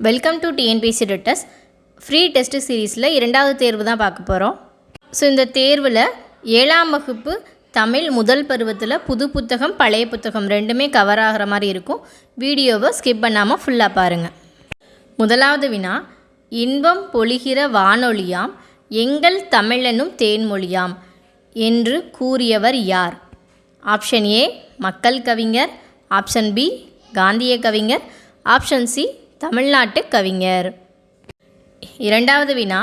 Welcome to TNPSC ரிட்டஸ் free test சீரீஸில் இரண்டாவது தேர்வு தான் பார்க்க போகிறோம் ஸோ இந்த தேர்வில் ஏழாம் வகுப்பு தமிழ் முதல் பருவத்தில் புது புத்தகம் பழைய புத்தகம் ரெண்டுமே கவர் ஆகிற மாதிரி இருக்கும். வீடியோவை ஸ்கிப் பண்ணாமல் ஃபுல்லாக பாருங்கள் முதலாவது வினா இன்பம் பொழிகிற வானொலியாம் எங்கள் தமிழெனும் தேன்மொழியாம் என்று கூறியவர் யார்? ஆப்ஷன் ஏ மக்கள் கவிஞர். ஆப்ஷன் பி காந்திய கவிஞர். ஆப்ஷன் சி தமிழ்நாட்டு கவிஞர். இரண்டாவது வினா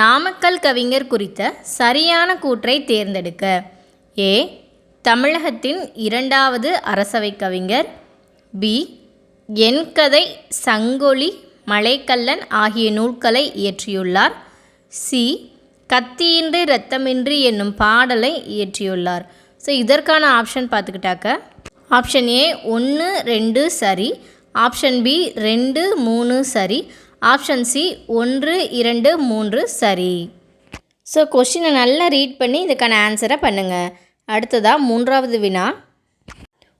நாமக்கல் கவிஞர் குறித்த சரியான கூற்றை தேர்ந்தெடுக்க. ஏ தமிழகத்தின் இரண்டாவது அரசவை கவிஞர். பி என் கதை சங்கொலி மலைக்கல்லன் ஆகிய நூல்களை இயற்றியுள்ளார். சி கத்தியின்றி இரத்தமின்றி என்னும் பாடலை இயற்றியுள்ளார். ஸோ இதற்கான ஆப்ஷன் பார்த்துக்கிட்டாக்க ஆப்ஷன் ஏ ஒன்று ரெண்டு சரி. ஆப்ஷன் பி ரெண்டு மூணு சரி. ஆப்ஷன் சி ஒன்று இரண்டு மூன்று சரி. ஸோ கொஷினை நல்லா ரீட் பண்ணி இதுக்கான ஆன்சரை பண்ணுங்கள் அடுத்ததாக மூன்றாவது வினா.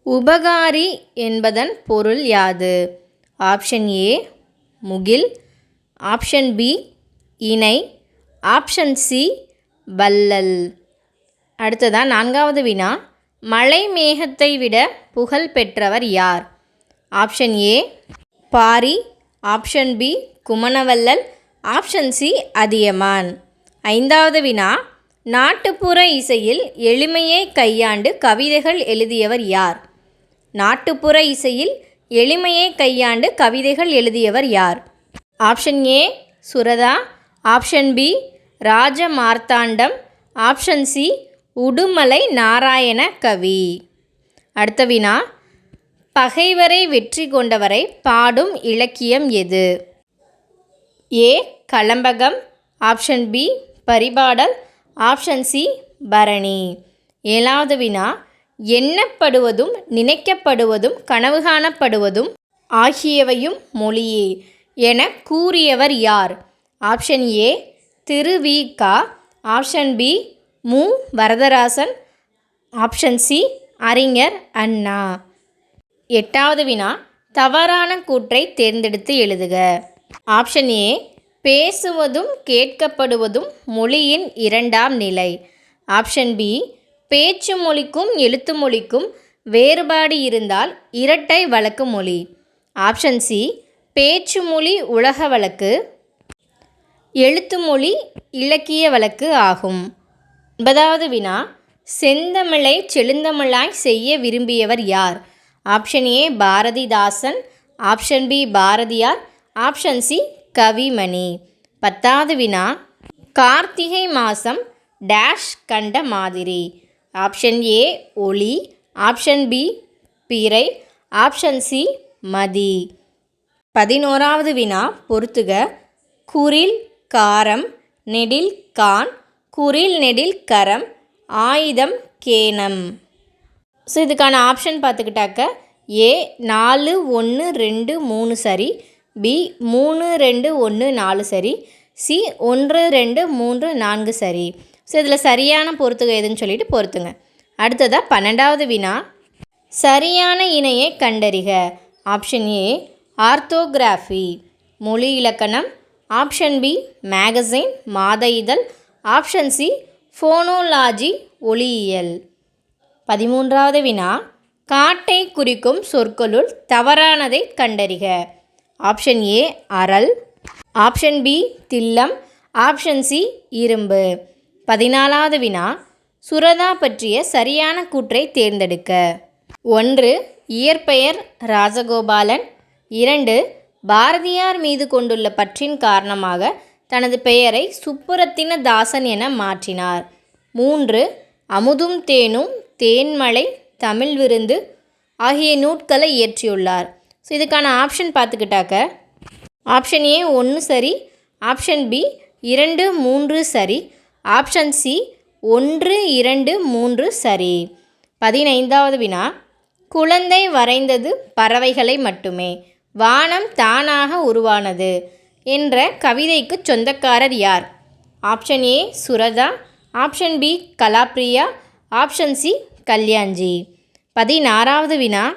உபகாரி என்பதன் பொருள் யாது? ஆப்ஷன் ஏ முகில். ஆப்ஷன் பி இணை. ஆப்ஷன் சி வல்லல் அடுத்ததாக நான்காவது வினா. மழை மேகத்தை விட புகழ் பெற்றவர் யார்? Option A Pari. Option B Kumanavallal. Option C Athiyaman. ஐந்தாவது வினா நாட்டுப்புற இசையில் எளிமையை கையாண்டு கவிதைகள் எழுதியவர் யார்? நாட்டுப்புற இசையில் எளிமையை கையாண்டு கவிதைகள் எழுதியவர் யார்? Option A Suratha. Option B Raja Marthandam option C Udumalai Narayana Kavi. அடுத்த வினா பகைவரை வெற்றி கொண்டவரை பாடும் இலக்கியம் எது? A. Kalambakam. Option B. Paripadal. Option C. Bharani. ஏழாவது வினா எண்ணப்படுவதும் நினைக்கப்படுவதும் கனவு காணப்படுவதும் ஆகியவையும் மொழியே என கூறியவர் யார்? Option A. Thiru Vi Ka option B. Mu. Varadarasan. Option C. அறிஞர் அண்ணா. எட்டாவது வினா தவறான கூற்றை தேர்ந்தெடுத்து எழுதுக. ஆப்ஷன் ஏ பேசுவதும் கேட்கப்படுவதும் மொழியின் இரண்டாம் நிலை. ஆப்ஷன் பி பேச்சு மொழிக்கும் எழுத்து மொழிக்கும் வேறுபாடு இருந்தால் இரட்டை வழக்கு மொழி. ஆப்ஷன் சி பேச்சு மொழி உலக வழக்கு எழுத்து மொழி இலக்கிய வழக்கு ஆகும். ஒன்பதாவது வினா செந்தமிழை செழுந்தமிழாய் செய்ய விரும்பியவர் யார்? Option A Bharathidasan. Option B Bharathiyar. Option C Kavimani. பத்தாவது வினா கார்த்திகை மாதம் டேஷ் கண்ட மாதிரி. ஆப்ஷன் ஏ ஒளி. ஆப்ஷன் பி பிறை. ஆப்ஷன் சி மதி. பதினோராவது வினா பொறுத்துக. குரில் காரம் நெடில் கான். குரில் நெடில் கரம். ஆயுதம் கேனம் ஸோ இதுக்கான ஆப்ஷன் பார்த்துக்கிட்டாக்க ஏ நாலு ஒன்று ரெண்டு மூணு சரி பி மூணு ரெண்டு ஒன்று நாலு சரி சி ஒன்று ரெண்டு மூன்று நான்கு சரி. ஸோ இதில் சரியான பொறுத்துக எதுன்னு சொல்லிட்டு பொறுத்துங்க. அடுத்ததாக பன்னெண்டாவது வினா. சரியான இணையை கண்டறிக. ஆப்ஷன் ஏ ஆர்த்தோகிராஃபி மொழி இலக்கணம். ஆப்ஷன் பி மேகசின் மாத இதழ். ஆப்ஷன் சி ஃபோனோலாஜி ஒளியியல். பதிமூன்றாவது வினா காட்டை குறிக்கும் சொற்களுள் தவறானதை கண்டறிக. ஆப்ஷன் ஏ அரல் ஆப்ஷன் பி தில்லம். ஆப்ஷன் சி இரும்பு. பதினாலாவது வினா சுரதா பற்றிய சரியான கூற்றை தேர்ந்தெடுக்க. ஒன்று இயற்பெயர் ராஜகோபாலன். இரண்டு பாரதியார் மீது கொண்டுள்ள பற்றின் காரணமாக தனது பெயரை சுப்புரத்தின தாசன் என மாற்றினார். மூன்று அமுதும் தேனும் தேன்மலை தமிழ் விருந்து ஆகிய நூட்களை இயற்றியுள்ளார். ஸோ இதுக்கான ஆப்ஷன் பார்த்துக்கிட்டாக்க ஆப்ஷன் ஏ ஒன்று சரி ஆப்ஷன் பி இரண்டு மூன்று சரி ஆப்ஷன் சி ஒன்று இரண்டு மூன்று சரி. பதினைந்தாவது வினா குழந்தை வரைந்தது பறவைகளை மட்டுமே வானம் தானாக உருவானது என்ற கவிதைக்கு சொந்தக்காரர் யார்? Option A Suratha option B Kalapriya option C Kalyanji. பதினாறாவது வினா.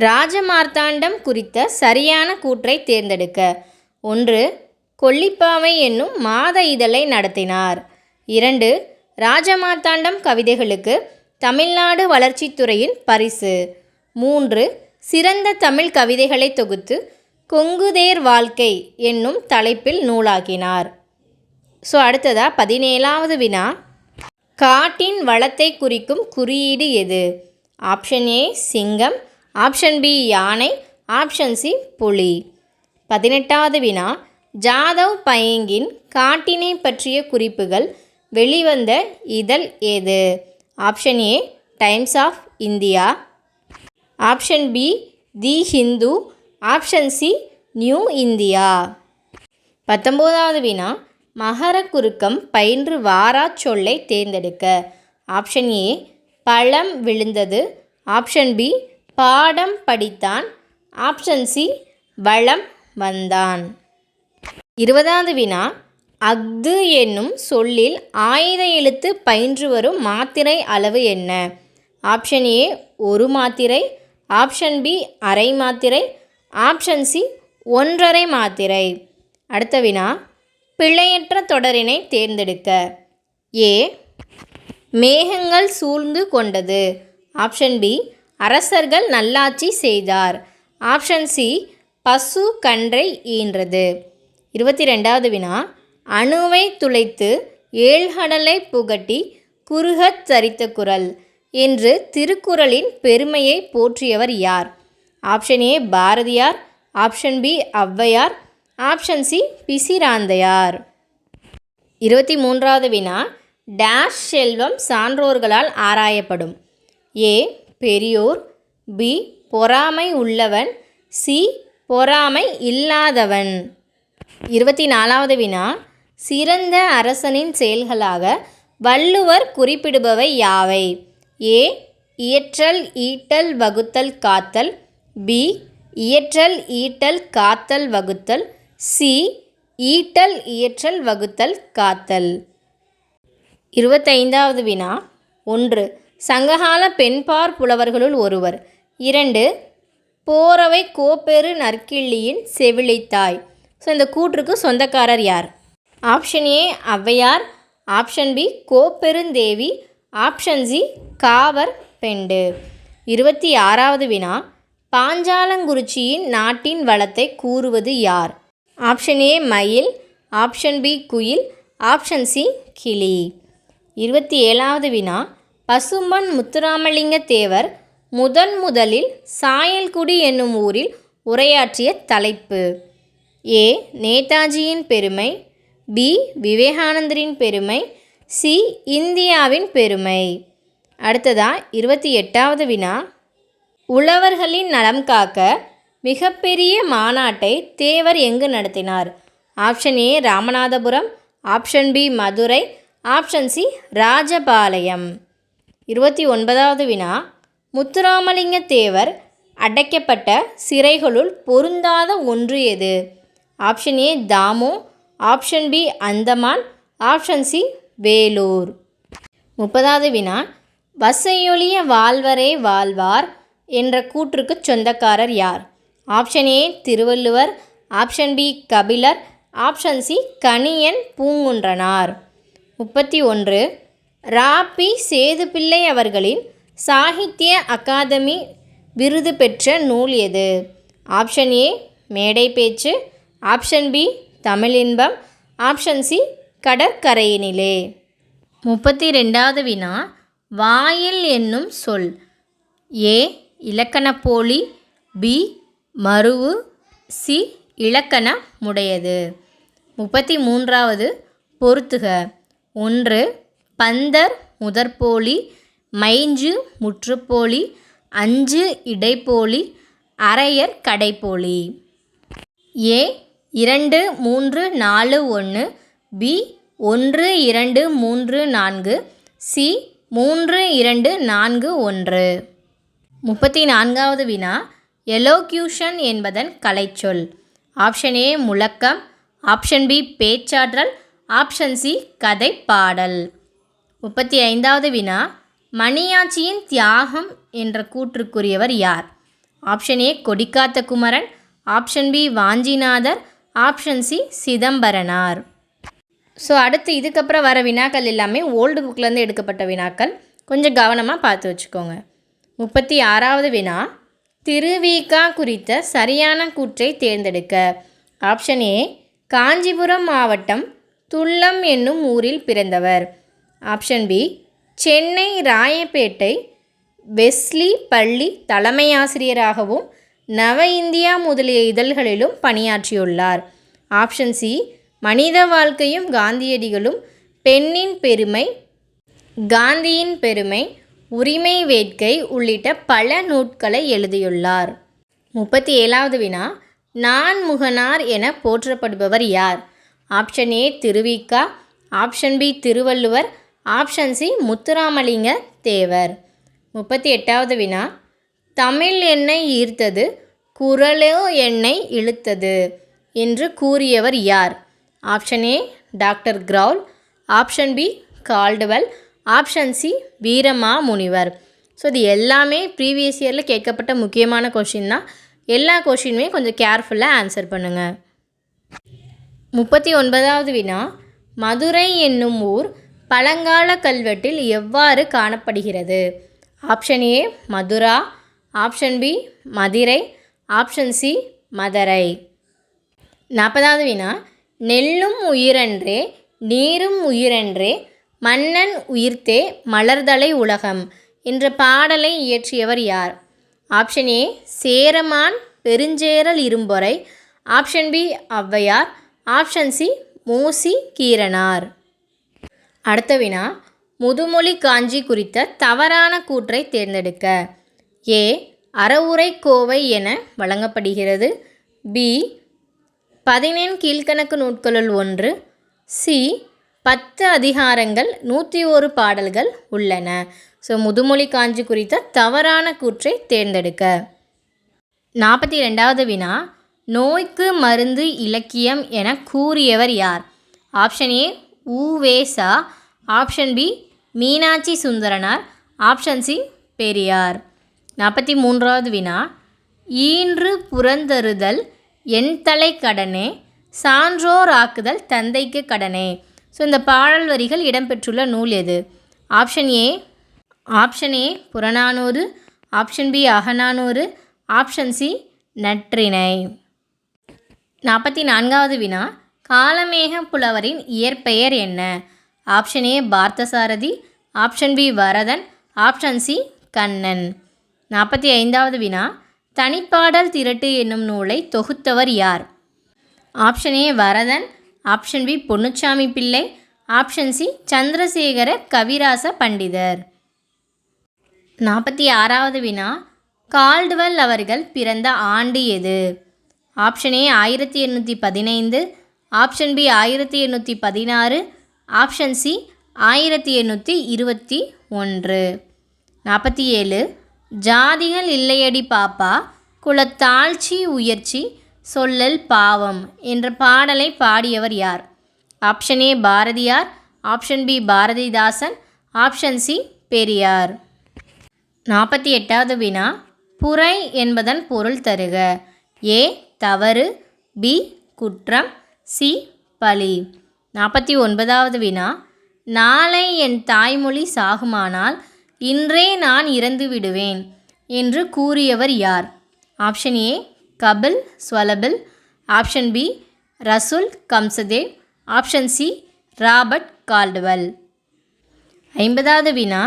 ராஜமார்த்தாண்டம் குறித்த சரியான கூற்றை தேர்ந்தெடுக்க. ஒன்று கொல்லிப்பாவை என்னும் மாத இதழை நடத்தினார். இரண்டு ராஜமார்த்தாண்டம் கவிதைகளுக்கு தமிழ்நாடு வளர்ச்சித்துறையின் பரிசு. மூன்று சிறந்த தமிழ் கவிதைகளை தொகுத்து கொங்குதேர் வாழ்க்கை என்னும் தலைப்பில் நூலாக்கினார். ஸோ அடுத்ததா பதினேழாவது வினா. காட்டின் வளத்தை குறிக்கும் குறியீடு எது? ஆப்ஷன் ஏ சிங்கம். ஆப்ஷன் பி யானை. ஆப்ஷன் சி புலி. பதினெட்டாவது வினா. ஜாதவ் பையங்கின் காட்டினை பற்றிய குறிப்புகள். வெளிவந்த இதழ் ஏது option A Times of India. Option B the Hindu. Option C New India. பத்தொம்போதாவது வினா. மகர குறுக்கம் பயின்று வாரா சொல்லை தேர்ந்தெடுக்க. ஆப்ஷன் ஏ பழம் விழுந்தது. ஆப்ஷன் பி பாடம் படித்தான். ஆப்ஷன் சி வளம் வந்தான். இருபதாவது வினா அஃது என்னும் சொல்லில் ஆயுத எழுத்து பயின்று வரும் மாத்திரை அளவு என்ன? ஆப்ஷன் ஏ ஒரு மாத்திரை. ஆப்ஷன் பி அரை மாத்திரை. ஆப்ஷன் சி ஒன்றரை மாத்திரை. அடுத்த வினா பிழையற்ற தொடரினை தேர்ந்தெடுக்க. ஏ. மேகங்கள் சூழ்ந்து கொண்டது. Option B. அரசர்கள் நல்லாட்சி செய்தார். Option C. பசு கன்றை ஈன்றது. இருபத்தி ரெண்டாவது வினா. அணுவை துளைத்து ஏழ்கடலை புகட்டி குறுகத் தரித்த குரல் என்று திருக்குறளின் பெருமையை போற்றியவர் யார்? Option A. Bharathiyar. Option B. Avvaiyar. Option C Pisiranthaiyar. இருபத்தி மூன்றாவது வினா டேஷ் செல்வம் சான்றோர்களால் ஆராயப்படும். ஏ பெரியோர். பி பொறாமை உள்ளவன். சி பொறாமை இல்லாதவன். இருபத்தி நாலாவது வினா சிறந்த அரசனின் செயல்களாக வள்ளுவர் குறிப்பிடுபவை யாவை? ஏ இயற்றல் ஈட்டல் வகுத்தல் காத்தல். பி இயற்றல் ஈட்டல் காத்தல் வகுத்தல். சி. ஈட்டல் இயற்றல் வகுத்தல் காத்தல். இருபத்தைந்தாவது வினா. ஒன்று. சங்ககால பெண்பார் புலவர்களுள் ஒருவர். இரண்டு. போரவை கோப்பெரு நற்கிள்ளியின் செவிலித்தாய் ஸோ இந்த கூற்றுக்கு சொந்தக்காரர் யார்? Option A Avvaiyar. Option B Kopperundevi. Option C Khawar bend. இருபத்தி ஆறாவது வினா. பாஞ்சாலங்குறிச்சியின் நாட்டின் வளத்தை கூறுவது யார்? ஆப்ஷன் ஏ மயில். ஆப்ஷன் பி குயில். ஆப்ஷன் சி கிளி. இருபத்தி ஏழாவது வினா. பசும்பன் முத்துராமலிங்க தேவர் முதன் முதலில் சாயல்குடி என்னும் ஊரில் உரையாற்றிய தலைப்பு. ஏ நேதாஜியின் பெருமை. பி விவேகானந்தரின் பெருமை. சி இந்தியாவின் பெருமை. அடுத்ததா இருபத்தி எட்டாவது வினா. உழவர்களின் நலம் காக்க மிகப்பெரிய மாநாட்டை தேவர் எங்கு நடத்தினார்? Option A Ramanathapuram. Option B Madurai. Option C Rajapalayam. இருபத்தி ஒன்பதாவது வினா. முத்துராமலிங்க தேவர் அடைக்கப்பட்ட சிறைகளுள் பொருந்தாத ஒன்று எது? Option A Thamo. Option B Andaman. Option C Vellore. முப்பதாவது வினா. வசையொழிய வாழ்வரே வாழ்வார் என்ற கூற்றுக்கு சொந்தக்காரர் யார்? Option A Thiruvalluvar. Option B Kapilar. Option C Kaniyan Poongundranar. முப்பத்தி ஒன்று. ராபி சேதுப்பிள்ளை அவர்களின் சாகித்ய அகாதமி விருது பெற்ற நூல் எது? ஆப்ஷன் ஏ மேடை பேச்சு. Option B Tamizhinbam. Option C கடற்கரையினிலே. முப்பத்தி ரெண்டாவது வினா வாயில் என்னும் சொல். ஏ இலக்கணப்போலி பி மருவு சி இலக்கணமுடையது முப்பத்தி மூன்றாவது பொருத்துக. ஒன்று பந்தர் முதற்போலி மைஞ்சு முற்றுப்போலி அஞ்சு இடைப்போலி அரையர் கடைப்போலி. ஏ இரண்டு மூன்று நாலு ஒன்று பி ஒன்று இரண்டு மூன்று நான்கு சி மூன்று இரண்டு நான்கு ஒன்று. முப்பத்தி நான்காவது வினா எலோக்யூஷன் என்பதன் கலைச்சொல். ஆப்ஷன் ஏ முழக்கம். ஆப்ஷன் பி பேச்சாற்றல். ஆப்ஷன் சி கதை பாடல். முப்பத்தி ஐந்தாவது வினா. மணியாச்சியின் தியாகம் என்ற கூற்றுக்குரியவர் யார்? Option A Kodikatha Kumaran option B Vanchinathar. Option C Chidambaranar. So அடுத்து இதுக்கப்புறம் வர வினாக்கள் எல்லாமே ஓல்டு புக்லேருந்து எடுக்கப்பட்ட வினாக்கள். கொஞ்சம் கவனமாக பார்த்து வச்சுக்கோங்க. முப்பத்தி ஆறாவது வினா. திருவிகா குறித்த சரியான கூற்றை தேர்ந்தெடுக்க. ஆப்ஷன் ஏ காஞ்சிபுரம் மாவட்டம் துல்லம் என்னும் ஊரில் பிறந்தவர். Option B Chennai Royapettah Wesley பள்ளி தலைமை ஆசிரியராகவும் நவ இந்தியா முதலிய இதழ்களிலும் பணியாற்றியுள்ளார். ஆப்ஷன் சி மனித வாழ்க்கையும் காந்தியடிகளும் பெண்ணின் பெருமை காந்தியின் பெருமை உரிமை வேட்கை உள்ளிட்ட பல நூட்களை எழுதியுள்ளார். முப்பத்தி ஏழாவது வினா நான்முகனார் என போற்றப்படுபவர் யார்? Option A Thiruvika option B Thiruvalluvar. Option C Muthuramalinga Thevar. முப்பத்தி எட்டாவது வினா தமிழ் என்னை ஈர்த்தது குரலோ என்னை இழுத்தது என்று கூறியவர் யார்? Option A doctor Graul option B Caldwell. Option C Veerama Munivar. So இது எல்லாமே ப்ரீவியஸ் இயரில் கேட்கப்பட்ட முக்கியமான கொஷின் தான். எல்லா கொஷினுமே கொஞ்சம் கேர்ஃபுல்லாக ஆன்சர் பண்ணுங்கள் முப்பத்தி ஒன்பதாவது வினா மதுரை என்னும் ஊர் பழங்கால கல்வெட்டில் எவ்வாறு காணப்படுகிறது? Option A Mathura. Option B Mathirai. Option C Madurai. நாற்பதாவது வினா நெல்லும் உயிரன்றே நீரும் உயிரன்றே மன்னன் உயிர்த்தே மலர்தலை உலகம் என்ற பாடலை இயற்றியவர் யார்? Option A Cheraman Perumcheral Irumporai. Option B Avvaiyar. Option C Moosi Keeranar. அடுத்த வினா முதுமொழி காஞ்சி குறித்த தவறான கூற்றை தேர்ந்தெடுக்க. ஏ அறவுரை கோவை என வழங்கப்படுகிறது. பி பதினேன் கீழ்கணக்கு நூட்களுள் ஒன்று. சி பத்து அதிகாரங்கள் நூற்றி ஒரு பாடல்கள் உள்ளன. ஸோ முதுமொழி காஞ்சி குறித்த தவறான கூற்றை தேர்ந்தெடுக்க. நாற்பத்தி ரெண்டாவது வினா நோய்க்கு மருந்து இலக்கியம் என கூறியவர் யார்? Option A UVeSa. Option B Meenakshi Sundaranar. Option C Periyar. நாற்பத்தி மூன்றாவது வினா ஈன்று புறந்தருதல் என் தலை கடனே சான்றோர் ஆக்குதல் தந்தைக்கு கடனே. ஸோ இந்த பாடல் வரிகள் இடம்பெற்றுள்ள நூல் எது? Option A option A Purananuru. Option B Agananuru. Option C Natrinai. நாற்பத்தி நான்காவது வினா காலமேக புலவரின் இயற்பெயர் என்ன? Option A Parthasarathy. Option B Varadhan. Option C Kannan. நாற்பத்தி ஐந்தாவது வினா தனிப்பாடல் திரட்டு என்னும் நூலை தொகுத்தவர் யார்? Option A Varadhan. Option B Ponnusamy Pillai option C Chandrasekhar கவிராச பண்டிதர். நாற்பத்தி ஆறாவது வினா கால்டுவெல் அவர்கள் பிறந்த ஆண்டு எது? ஆப்ஷன் ஏ ஆயிரத்தி எண்ணூற்றி பதினைந்து ஆப்ஷன் பி ஆயிரத்தி எண்ணூற்றி பதினாறு ஆப்ஷன் சி ஆயிரத்தி எண்ணூற்றி இருபத்தி ஒன்று. நாற்பத்தி ஏழு ஜாதிகள் இல்லையடி பாப்பா குலத்தாழ்ச்சி உயர்ச்சி சொல்லல் பாவம் என்ற பாடலை பாடியவர் யார்? Option A Bharathiyar. Option B Bharathidasan. Option C Periyar. நாற்பத்தி எட்டாவது வினா. புரை என்பதன் பொருள் தருக. ஏ தவறு. பி குற்றம். சி பழி. நாற்பத்தி ஒன்பதாவது வினா. நாளை என் தாய்மொழி சாகுமானால் இன்றே நான் இறந்து விடுவேன் என்று கூறியவர் யார்? Option A Kamil Zvelebil. Option B ரசுல் கம்சதேவ். Option C Robert Caldwell. ஐம்பதாவது வினா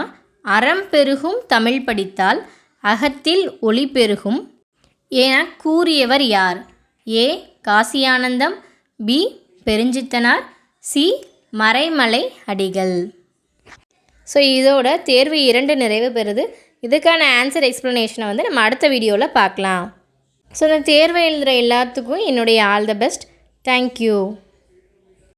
அறம் பெருகும் தமிழ் படித்தால் அகத்தில் ஒளி பெருகும் என கூறியவர் யார்? A Kasiyanandam. B Perunchithiranar. C Maraimalai Adigal. So இதோட தேர்வு இரண்டு நிறைவு பெறுது. இதுக்கான ஆன்சர் எக்ஸ்ப்ளனேஷனை வந்து நம்ம அடுத்த வீடியோவில் பார்க்கலாம். ஸோ இந்த தேர்வை எழுதுகிற எல்லாத்துக்கும் என்னுடைய ஆல் த பெஸ்ட். தேங்க்யூ